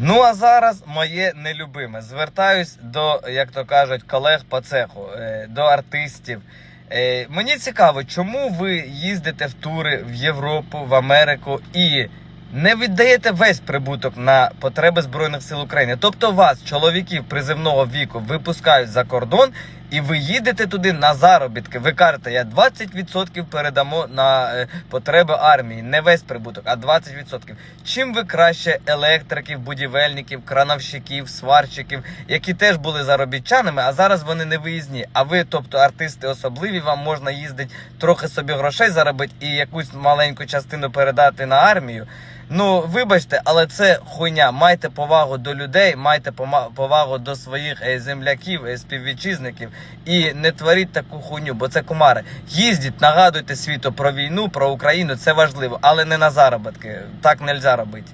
Ну а зараз моє нелюбиме. Звертаюсь до, як то кажуть, колег по цеху, е, до артистів. Е, Мені цікаво, чому ви їздите в тури в Європу, в Америку і не віддаєте весь прибуток на потреби Збройних сил України. Тобто вас, чоловіків призивного віку, випускають за кордон, і ви їдете туди на заробітки. Ви кажете, я 20% передамо на е, потреби армії, не весь прибуток, а 20%. Чим ви краще електриків, будівельників, крановщиків, сварщиків, які теж були заробітчанами, а зараз вони не виїзні. А ви, тобто артисти особливі, вам можна їздити трохи собі грошей заробити і якусь маленьку частину передати на армію. Ну, вибачте, але це хуйня. Майте повагу до людей, майте повагу до своїх е, земляків, е, співвітчизників і не творіть таку хуйню, бо це кумари. Їздіть, нагадуйте світу про війну, про Україну, це важливо, але не на заробітки. Так нельзя робити.